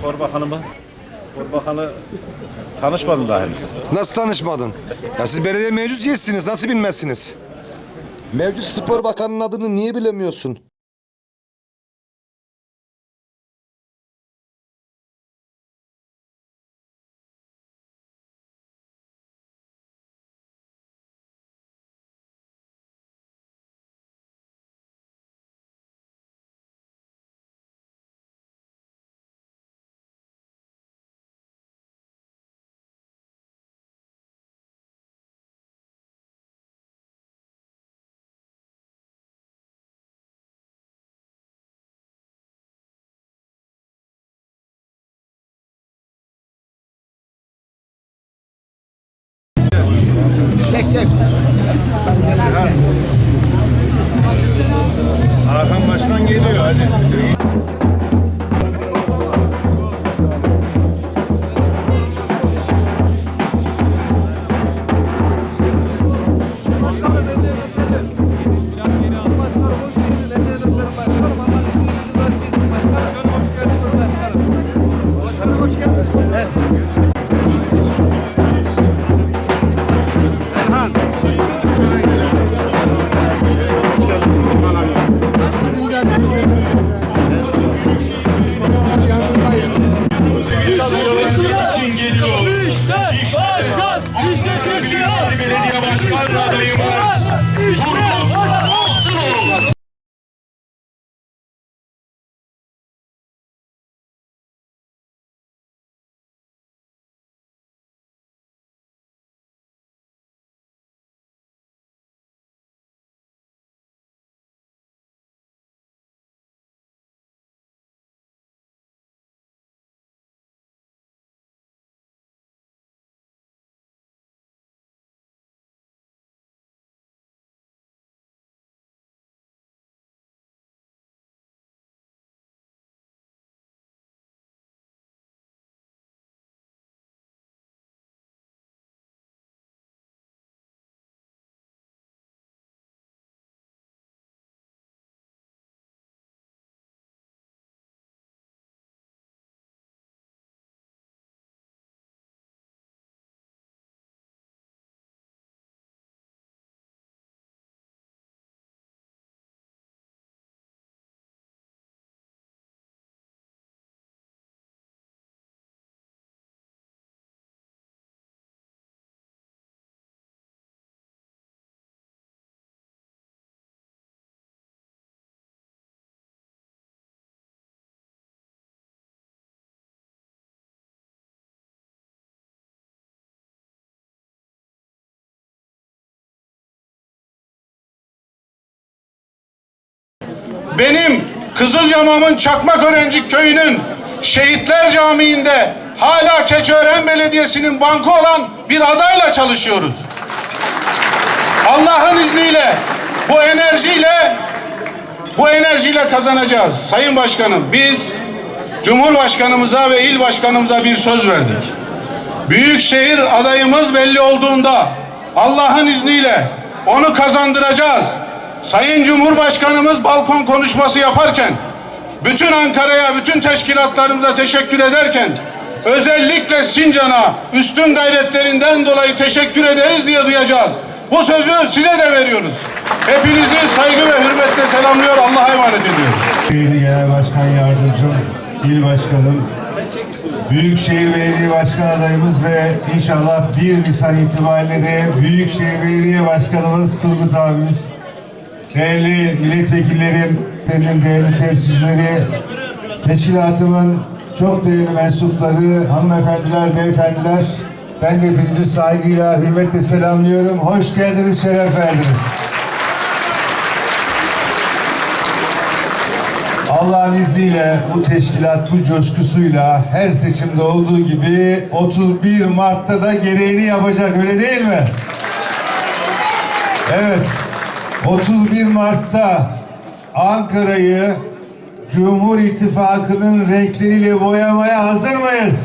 Spor Bakanı mı? Spor Bakanı tanışmadım daha henüz. Nasıl tanışmadın? Ya siz belediye mevcut üyesiniz. Nasıl bilmezsiniz? Mevcut spor bakanının adını niye bilemiyorsun? Hakan Başkan geliyor hadi. Belediye Başkan adayımız benim Kızılcamam'ın Çakmakörencik köyünün Şehitler Camii'nde hala Keçiören Belediyesi'nin bankı olan bir adayla çalışıyoruz. Allah'ın izniyle bu enerjiyle bu enerjiyle kazanacağız. Sayın Başkanım biz Cumhurbaşkanımıza ve il başkanımıza bir söz verdik. Büyükşehir adayımız belli olduğunda Allah'ın izniyle onu kazandıracağız. Sayın Cumhurbaşkanımız balkon konuşması yaparken bütün Ankara'ya, bütün teşkilatlarımıza teşekkür ederken özellikle Sincan'a üstün gayretlerinden dolayı teşekkür ederiz diye duyacağız. Bu sözü size de veriyoruz. Hepinizi saygı ve hürmetle selamlıyor. Allah'a emanet ediyorum. Şehir Genel Başkan Yardımcım, İl Başkanım, Büyükşehir Belediye Başkan adayımız ve inşallah 1 Nisan itibariyle de Büyükşehir Belediye Başkanımız Turgut abimiz, değerli milletvekillerim, benim değerli temsilcileri, teşkilatımın çok değerli mensupları, hanımefendiler, beyefendiler, ben de hepinizi saygıyla, hürmetle selamlıyorum. Hoş geldiniz, şeref verdiniz. Allah'ın izniyle bu teşkilat bu coşkusuyla her seçimde olduğu gibi 31 Mart'ta da gereğini yapacak öyle değil mi? Evet. 31 Mart'ta Ankara'yı Cumhur İttifakı'nın renkleriyle boyamaya hazır mıyız?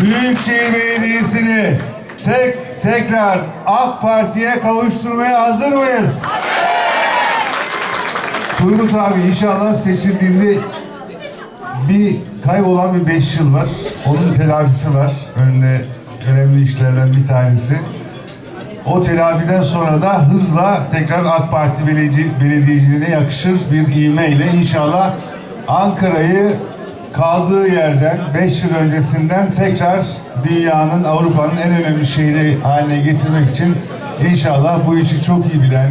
Büyükşehir Belediyesi'ni tek tekrar AK Parti'ye kavuşturmaya hazır mıyız? Turgut abi inşallah seçildiğinde bir kaybolan bir beş yıl var. Onun telafisi var. Önüne önemli işlerden bir tanesi. O telafiden sonra da hızla tekrar AK Parti belediye, belediyeciliğine yakışır bir ivmeyle inşallah Ankara'yı kaldığı yerden 5 yıl öncesinden tekrar dünyanın, Avrupa'nın en önemli şehri haline getirmek için inşallah bu işi çok iyi bilen,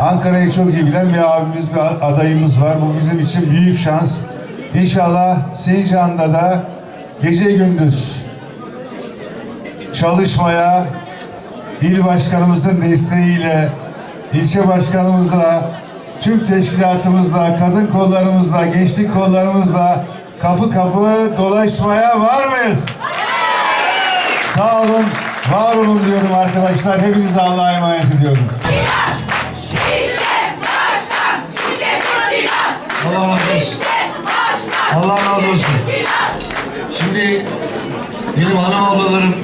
Ankara'yı çok iyi bilen bir abimiz, bir adayımız var. Bu bizim için büyük şans. İnşallah Sincan'da da gece gündüz çalışmaya, il başkanımızın desteğiyle, ilçe başkanımızla, tüm teşkilatımızla, kadın kollarımızla, gençlik kollarımızla kapı kapı dolaşmaya var mıyız? Sağ olun, var olun diyorum arkadaşlar. Hepinize Allah'a emanet ediyorum. Allah razı olsun. Allah razı olsun. Şimdi benim hanım ablalarım,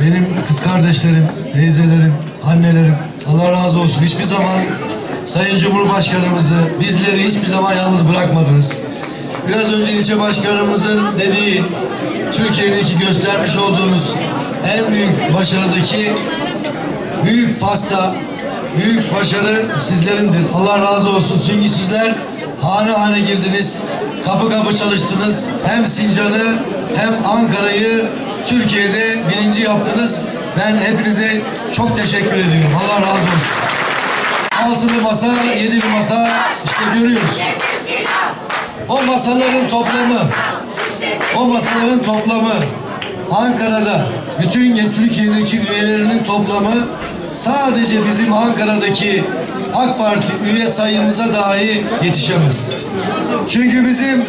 benim kız kardeşlerim, teyzelerim, annelerim Allah razı olsun. Hiçbir zaman Sayın Cumhurbaşkanımızı, bizleri hiçbir zaman yalnız bırakmadınız. Biraz önce ilçe başkanımızın dediği Türkiye'deki göstermiş olduğunuz en büyük başarıdaki büyük pasta, büyük başarı sizlerindir. Allah razı olsun. Çünkü sizler hane hane girdiniz, kapı kapı çalıştınız. Hem Sincan'ı hem Ankara'yı Türkiye'de birinci yaptınız. Ben hepinize çok teşekkür ediyorum. Allah razı olsun. Altılı masa, yedili masa işte görüyoruz. O masaların toplamı, o masaların toplamı Ankara'da bütün Türkiye'deki üyelerinin toplamı sadece bizim Ankara'daki AK Parti üye sayımıza dahi yetişemez. Çünkü bizim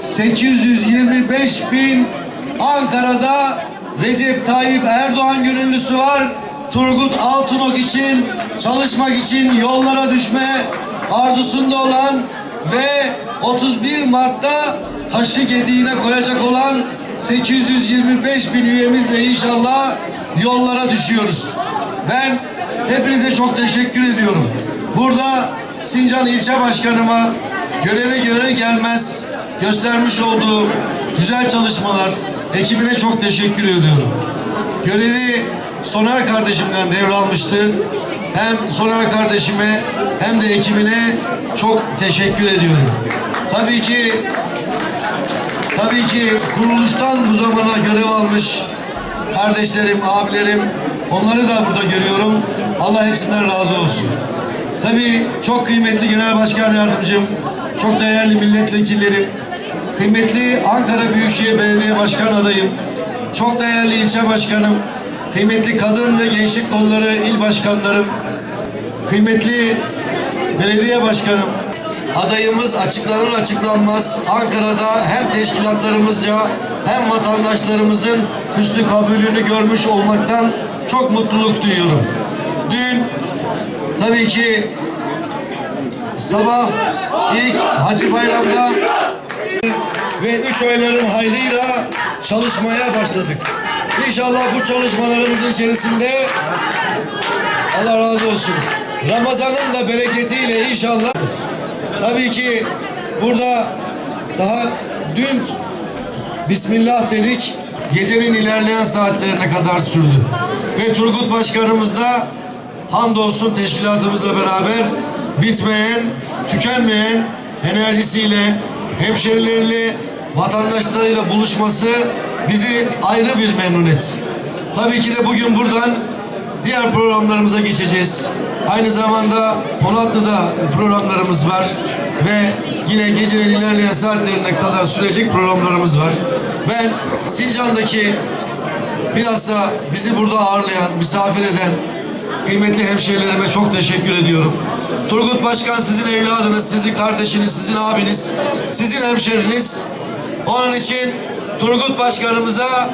825 bin Ankara'da Recep Tayyip Erdoğan gönüllüsü var. Turgut Altınok için çalışmak için yollara düşme arzusunda olan ve 31 Mart'ta taşı gediğine koyacak olan 825 bin üyemizle inşallah yollara düşüyoruz. Ben hepinize çok teşekkür ediyorum. Burada Sincan ilçe başkanıma göreve gelir gelmez göstermiş olduğu güzel çalışmalar ekibine çok teşekkür ediyorum. Görevi Soner kardeşimden devralmıştı. Hem Soner kardeşime hem de ekibine çok teşekkür ediyorum. Tabii ki Tabii ki kuruluştan bu zamana görev almış kardeşlerim, abilerim, onları da burada görüyorum. Allah hepsinden razı olsun. Tabii çok kıymetli Genel Başkan Yardımcım, çok değerli milletvekillerim, kıymetli Ankara Büyükşehir Belediye Başkan adayım, çok değerli ilçe başkanım, kıymetli kadın ve gençlik kolları il başkanlarım, kıymetli belediye başkanım, adayımız açıklanır açıklanmaz Ankara'da hem teşkilatlarımızca hem vatandaşlarımızın hüsnü kabulünü görmüş olmaktan çok mutluluk duyuyorum. Dün tabii ki sabah ilk Hacı Bayram'da ve üç ayların hayrıyla çalışmaya başladık. İnşallah bu çalışmalarımızın içerisinde Allah razı olsun. Ramazan'ın da bereketiyle inşallah. Tabii ki burada daha dün Bismillah dedik. Gecenin ilerleyen saatlerine kadar sürdü. Ve Turgut Başkanımız da hamdolsun teşkilatımızla beraber bitmeyen, tükenmeyen enerjisiyle, hemşerileriyle, vatandaşlarıyla buluşması bizi ayrı bir memnun etti. Tabii ki de bugün buradan diğer programlarımıza geçeceğiz. Aynı zamanda Polatlı'da programlarımız var ve yine gecenin ilerleyen saatlerine kadar sürecek programlarımız var. Ben Sincan'daki bilhassa bizi burada ağırlayan, misafir eden kıymetli hemşehrilerime çok teşekkür ediyorum. Turgut Başkan sizin evladınız, sizin kardeşiniz, sizin abiniz, sizin hemşeriniz. Onun için Turgut Başkanımıza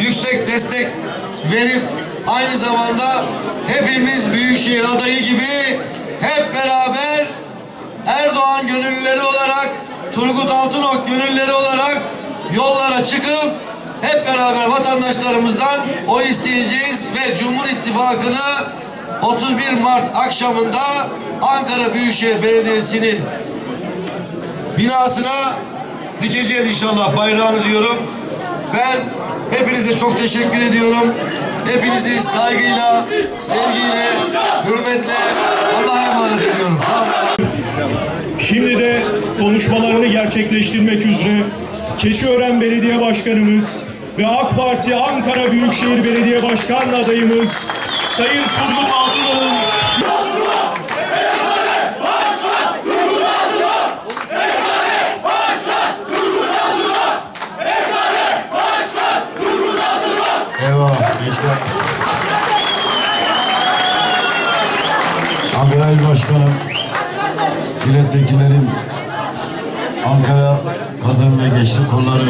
yüksek destek verip aynı zamanda hepimiz Büyükşehir adayı gibi hep beraber Erdoğan gönüllüleri olarak, Turgut Altınok gönüllüleri olarak yollara çıkıp hep beraber vatandaşlarımızdan oy isteyeceğiz ve Cumhur İttifakı'nı 31 Mart akşamında Ankara Büyükşehir Belediyesi'nin binasına dikeceğiz inşallah bayrağını diyorum. Ben hepinize çok teşekkür ediyorum. Hepinizi saygıyla, sevgiyle, hürmetle Allah'a emanet ediyorum. Şimdi de konuşmalarını gerçekleştirmek üzere Keçiören Belediye Başkanımız ve AK Parti Ankara Büyükşehir Belediye Başkan adayımız Sayın Turgut Altınoğlu Eyvallah gençler. Ankara İl Başkanım, milletvekillerim, Ankara Kadın ve Gençlik Kolları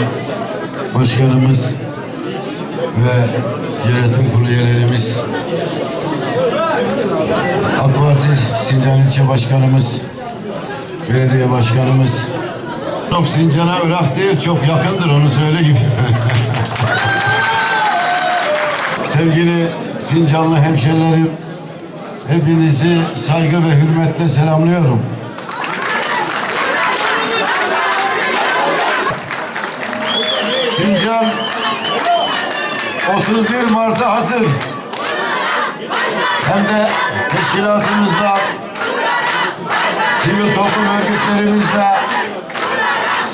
Başkanımız ve yönetim kurulu üyelerimiz, AK Parti Sincan İlçe Başkanımız, belediye başkanımız, Yok Sincan'a Irak değil çok yakındır onu söyle. Sevgili Sincanlı hemşerilerim, hepinizi saygı ve hürmetle selamlıyorum. Sincan 31 Mart'a hazır. Hem de teşkilatımızla, sivil toplum örgütlerimizle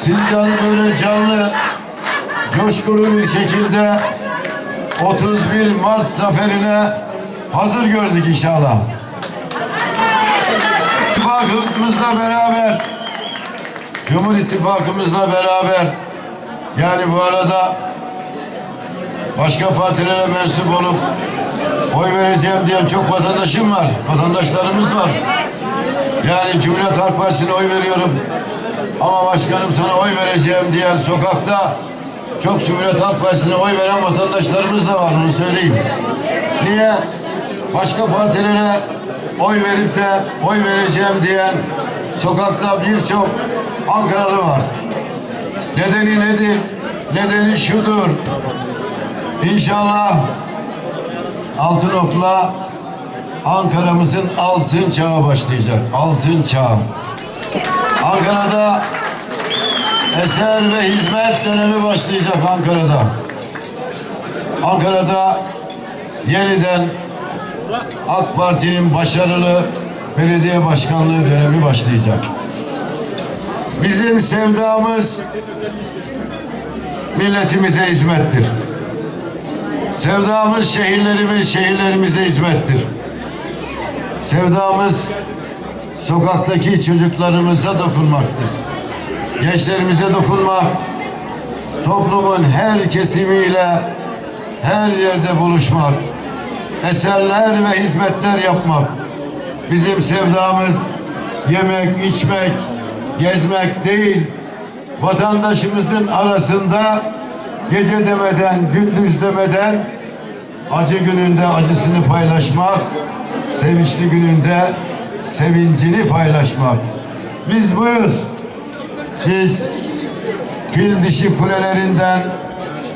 Sincan'ı böyle canlı, coşkulu bir şekilde 31 Mart zaferine hazır gördük inşallah. İttifakımızla beraber, Cumhur İttifakımızla beraber, yani bu arada başka partilere mensup olup oy vereceğim diyen çok vatandaşım var, vatandaşlarımız var. Yani Cumhuriyet Halk Partisi'ne oy veriyorum ama başkanım sana oy vereceğim diyen sokakta çok Cumhuriyet Halk Partisi'ne oy veren vatandaşlarımız da var onu söyleyeyim. Niye? Başka partilere oy verip de oy vereceğim diyen sokakta birçok Ankaralı var. Nedeni nedir? Nedeni şudur. İnşallah altın okla Ankara'mızın altın çağı başlayacak. Altın çağı. Ankara'da eser ve hizmet dönemi başlayacak Ankara'da. Ankara'da yeniden AK Parti'nin başarılı belediye başkanlığı dönemi başlayacak. Bizim sevdamız milletimize hizmettir. Sevdamız şehirlerimiz şehirlerimize hizmettir. Sevdamız sokaktaki çocuklarımıza dokunmaktır. Gençlerimize dokunmak, toplumun her kesimiyle her yerde buluşmak, eserler ve hizmetler yapmak. Bizim sevdamız yemek, içmek, gezmek değil, vatandaşımızın arasında gece demeden, gündüz demeden acı gününde acısını paylaşmak, sevinçli gününde sevincini paylaşmak. Biz buyuz. Biz fil dişi kulelerinden,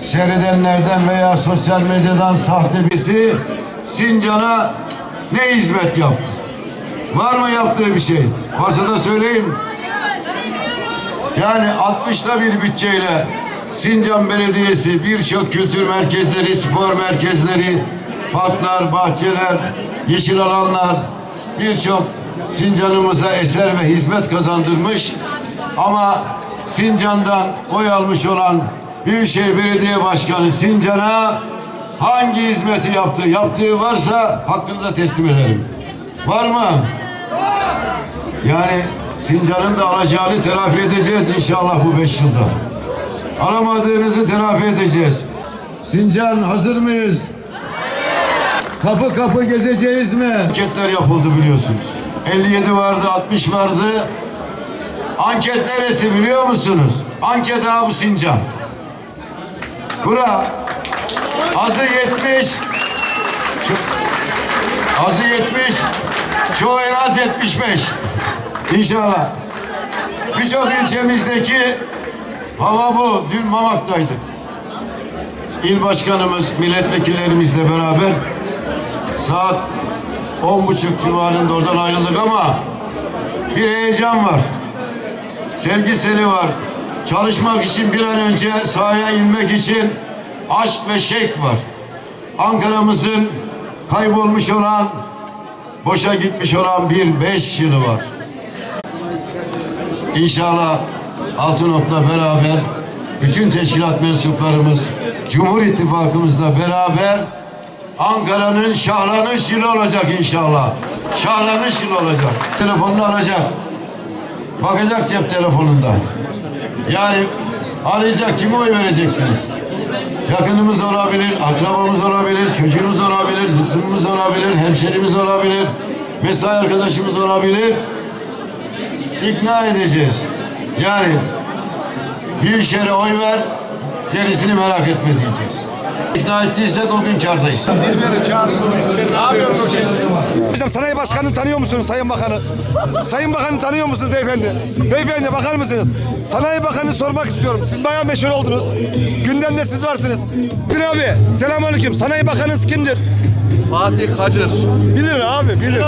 seyredenlerden veya sosyal medyadan sahte birisi Sincan'a ne hizmet yaptı? Var mı yaptığı bir şey? Varsa da söyleyin. Yani 60'ta bir bütçeyle Sincan Belediyesi birçok kültür merkezleri, spor merkezleri, parklar, bahçeler, yeşil alanlar birçok Sincan'ımıza eser ve hizmet kazandırmış. Ama Sincan'dan oy almış olan Büyükşehir Belediye Başkanı Sincan'a hangi hizmeti yaptı? Yaptığı varsa hakkını da teslim ederim. Var mı? Yani Sincan'ın da alacağını telafi edeceğiz inşallah bu beş yılda. Aramadığınızı telafi edeceğiz. Sincan hazır mıyız? Kapı kapı gezeceğiz mi? Anketler yapıldı biliyorsunuz. 57 vardı, 60 vardı. Anket neresi biliyor musunuz? Anket abi Sincan. Bura azı 70 ço- azı 70 çoğu en az 75 İnşallah. Birçok ilçemizdeki hava bu. Dün Mamak'taydık. İl başkanımız, milletvekillerimizle beraber saat on buçuk civarında oradan ayrıldık ama bir heyecan var. Sevgi seli var. çalışmak için bir an önce sahaya inmek için aşk ve şek var. Ankara'mızın kaybolmuş olan, boşa gitmiş olan bir beş yılı var. İnşallah Altınok'la beraber bütün teşkilat mensuplarımız Cumhur İttifakımızla beraber Ankara'nın şahlanış yılı olacak inşallah. Şahlanış yılı olacak. Telefonunu alacak. Bakacak cep telefonunda. Yani arayacak kime oy vereceksiniz? Yakınımız olabilir, akrabamız olabilir, çocuğumuz olabilir, hısımımız olabilir, hemşerimiz olabilir, mesai arkadaşımız olabilir. İkna edeceğiz. Yani Büyükşehir'e oy ver, gerisini merak etme diyeceğiz. İkna ettiysek o gün kârdayız. Hocam sanayi başkanını tanıyor musunuz Sayın Bakanı? Sayın Bakanı tanıyor musunuz beyefendi? Beyefendi bakar mısınız? Sanayi Bakanı sormak istiyorum. Siz bayağı meşhur oldunuz. Gündemde siz varsınız. Bilir abi. Selamünaleyküm. Sanayi Bakanınız kimdir? Fatih Hacır. Bilir abi bilir.